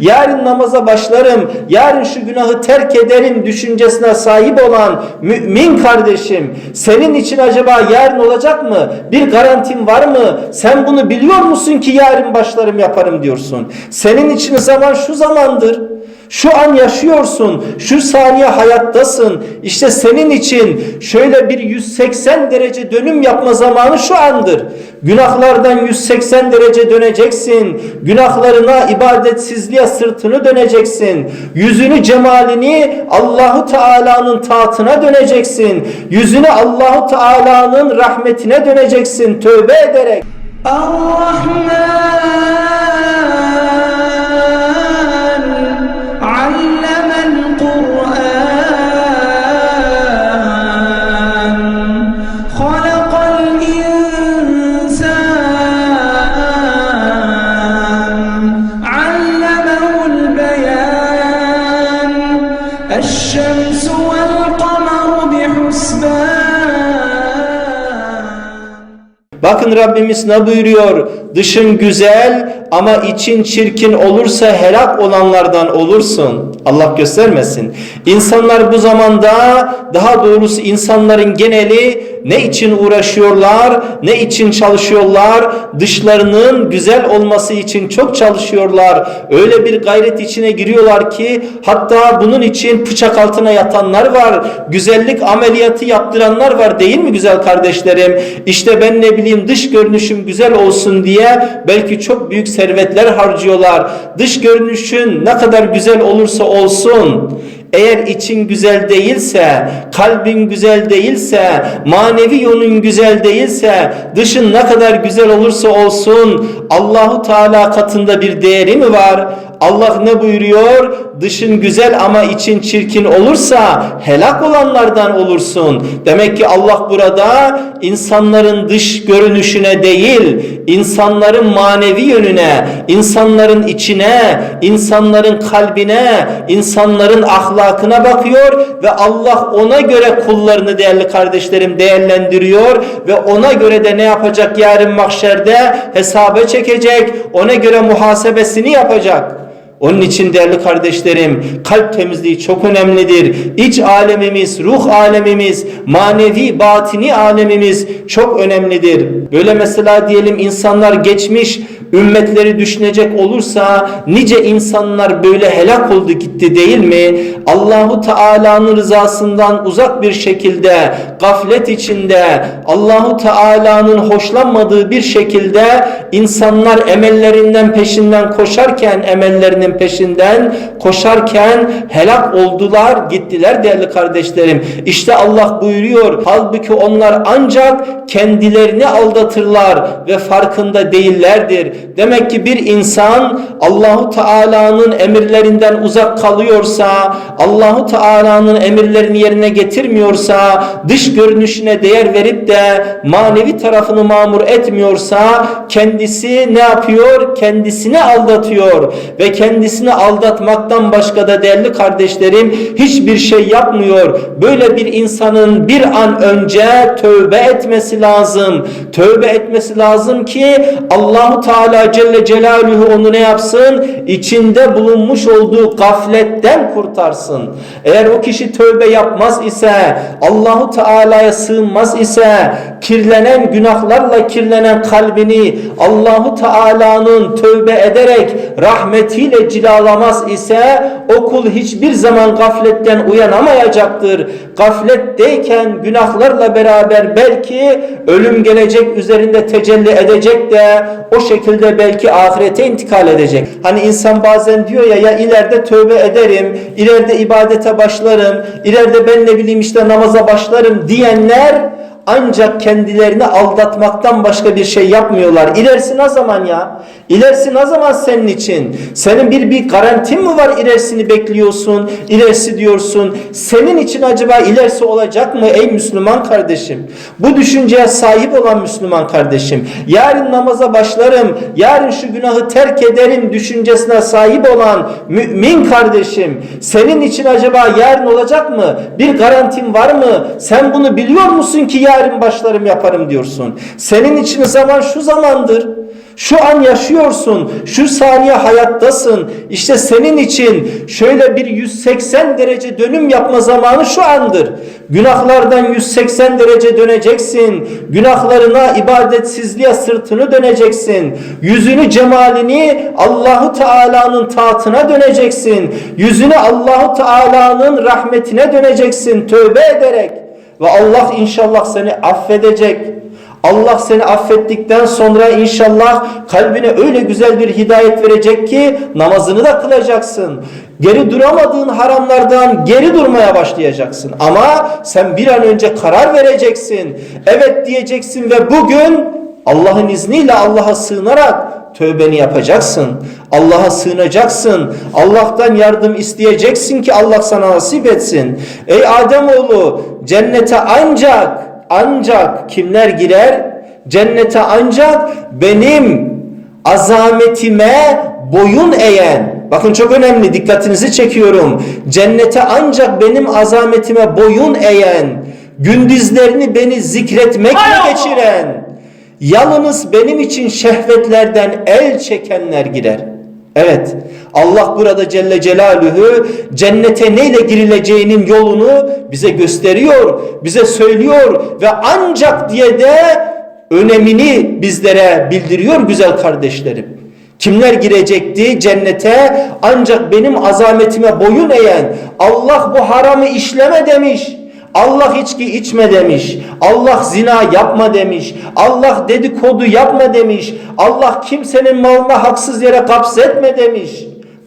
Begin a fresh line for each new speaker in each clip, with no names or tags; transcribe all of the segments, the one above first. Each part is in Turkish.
Yarın namaza başlarım, yarın şu günahı terk ederim düşüncesine sahip olan mümin kardeşim, senin için acaba yarın olacak mı? Bir garantin var mı? Sen bunu biliyor musun ki yarın başlarım yaparım diyorsun. Senin için zaman şu zamandır. Şu an yaşıyorsun. Şu saniye hayattasın. İşte senin için şöyle bir 180 derece dönüm yapma zamanı şu andır. Günahlardan 180 derece döneceksin. Günahlarına, ibadetsizliğe sırtını döneceksin. Yüzünü, cemalini Allahu Teala'nın taatına döneceksin. Yüzünü Allahu Teala'nın rahmetine döneceksin tövbe ederek.
Allah'ım
Bakın Rabbimiz ne buyuruyor? Dışın güzel ama için çirkin olursa helak olanlardan olursun. Allah göstermesin. İnsanlar bu zamanda daha doğrusu insanların geneli ne için uğraşıyorlar, ne için çalışıyorlar? Dışlarının güzel olması için çok çalışıyorlar. Öyle bir gayret içine giriyorlar ki hatta bunun için bıçak altına yatanlar var. Güzellik ameliyatı yaptıranlar var değil mi güzel kardeşlerim? İşte ben ne bileyim dış görünüşüm güzel olsun diye belki çok büyük servetler harcıyorlar. Dış görünüşün ne kadar güzel olursa olsun eğer için güzel değilse, kalbin güzel değilse, manevi yönün güzel değilse, dışın ne kadar güzel olursa olsun Allahu Teala katında bir değeri mi var? Allah ne buyuruyor? Dışın güzel ama için çirkin olursa helak olanlardan olursun. Demek ki Allah burada insanların dış görünüşüne değil, insanların manevi yönüne, insanların içine, insanların kalbine, insanların ahlakına bakıyor ve Allah ona göre kullarını değerli kardeşlerim değerlendiriyor ve ona göre de ne yapacak yarın mahşerde hesaba çekecek, ona göre muhasebesini yapacak. Onun için değerli kardeşlerim kalp temizliği çok önemlidir. İç alemimiz, ruh alemimiz, manevi, batini alemimiz çok önemlidir. Böyle mesela diyelim insanlar geçmiş ümmetleri düşünecek olursa nice insanlar böyle helak oldu gitti değil mi? Allahu Teala'nın rızasından uzak bir şekilde gaflet içinde Allahu Teala'nın hoşlanmadığı bir şekilde insanlar emellerinden peşinden koşarken emellerinin peşinden koşarken helak oldular gittiler değerli kardeşlerim. İşte Allah buyuruyor halbuki onlar ancak kendilerini aldatırlar ve farkında değillerdir. Demek ki bir insan Allahu Teala'nın emirlerinden uzak kalıyorsa, Allahu Teala'nın emirlerini yerine getirmiyorsa, dış görünüşüne değer verip de manevi tarafını mamur etmiyorsa kendisi ne yapıyor? Kendisini aldatıyor ve kendisini aldatmaktan başka da değerli kardeşlerim hiçbir şey yapmıyor. Böyle bir insanın bir an önce tövbe etmesi lazım. Tövbe etmesi lazım ki Allahu Teala Celle Celaluhu onu ne yapsın? İçinde bulunmuş olduğu gafletten kurtarsın. Eğer o kişi tövbe yapmaz ise, Allahu Teala'ya sığınmaz ise, kirlenen günahlarla kirlenen kalbini Allahu Teala'nın tövbe ederek rahmetiyle cilalamaz ise o kul hiçbir zaman gafletten uyanamayacaktır. Gafletteyken günahlarla beraber belki ölüm gelecek üzerinde tecelli edecek de o şekilde belki ahirete intikal edecek. Hani insan bazen diyor ya ya ileride tövbe ederim, ileride ibadete başlarım, ileride ben ne bileyim işte namaza başlarım diyenler ancak kendilerini aldatmaktan başka bir şey yapmıyorlar. İlerisi ne zaman ya? İlerisi ne zaman senin için? Senin bir bir garantin mi var ilerisini bekliyorsun, ilerisi diyorsun. Senin için acaba ilerisi olacak mı ey Müslüman kardeşim? Bu düşünceye sahip olan Müslüman kardeşim. Yarın namaza başlarım, yarın şu günahı terk ederim düşüncesine sahip olan mümin kardeşim. Senin için acaba yarın olacak mı? Bir garantin var mı? Sen bunu biliyor musun ki yarın başlarım yaparım diyorsun. Senin için zaman şu zamandır. Şu an yaşıyorsun, şu saniye hayattasın. İşte senin için şöyle bir 180 derece dönüm yapma zamanı şu andır. Günahlardan 180 derece döneceksin. Günahlarına, ibadetsizliğe sırtını döneceksin. Yüzünü, cemalini Allahu Teala'nın taatına döneceksin. Yüzünü Allahu Teala'nın rahmetine döneceksin tövbe ederek. Ve Allah inşallah seni affedecek. Allah seni affettikten sonra inşallah kalbine öyle güzel bir hidayet verecek ki namazını da kılacaksın. Geri duramadığın haramlardan geri durmaya başlayacaksın. Ama sen bir an önce karar vereceksin. Evet diyeceksin ve bugün Allah'ın izniyle Allah'a sığınarak tövbeni yapacaksın. Allah'a sığınacaksın. Allah'tan yardım isteyeceksin ki Allah sana nasip etsin. Ey Ademoğlu cennete ancak ancak kimler girer? Cennete ancak benim azametime boyun eğen. Bakın çok önemli dikkatinizi çekiyorum. Cennete ancak benim azametime boyun eğen, gündüzlerini beni zikretmekle geçiren, yalnız benim için şehvetlerden el çekenler girer. Evet Allah burada Celle Celaluhu cennete neyle girileceğinin yolunu bize gösteriyor, bize söylüyor ve ancak diye de önemini bizlere bildiriyor güzel kardeşlerim. Kimler girecekti cennete? Ancak benim azametime boyun eğen Allah bu haramı işleme demiş. Allah içki içme demiş. Allah zina yapma demiş. Allah dedikodu yapma demiş. Allah kimsenin malını haksız yere kapsetme demiş.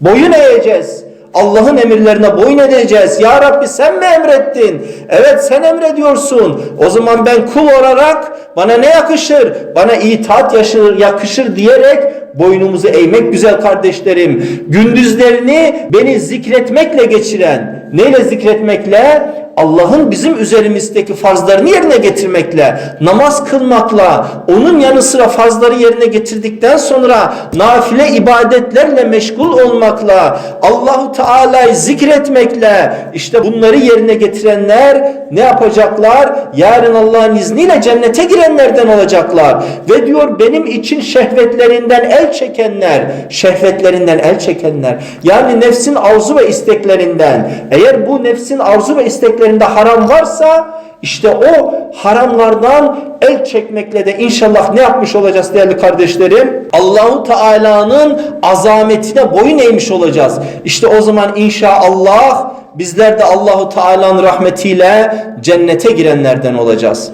Boyun eğeceğiz. Allah'ın emirlerine boyun edeceğiz. Ya Rabbi sen mi emrettin? Evet sen emrediyorsun. O zaman ben kul olarak bana ne yakışır? Bana itaat yaşır, yakışır diyerek boynumuzu eğmek güzel kardeşlerim. Gündüzlerini beni zikretmekle geçiren. Neyle zikretmekle? Allah'ın bizim üzerimizdeki farzlarını yerine getirmekle, namaz kılmakla, onun yanı sıra farzları yerine getirdikten sonra nafile ibadetlerle meşgul olmakla, Allahu Teala'yı zikretmekle, işte bunları yerine getirenler ne yapacaklar? Yarın Allah'ın izniyle cennete girenlerden olacaklar. Ve diyor benim için şehvetlerinden el çekenler, şehvetlerinden el çekenler. Yani nefsin arzu ve isteklerinden. Eğer bu nefsin arzu ve isteklerinde haram varsa işte o haramlardan el çekmekle de inşallah ne yapmış olacağız değerli kardeşlerim? Allahu Teala'nın azametine boyun eğmiş olacağız. İşte o zaman inşallah bizler de Allahu Teala'nın rahmetiyle cennete girenlerden olacağız.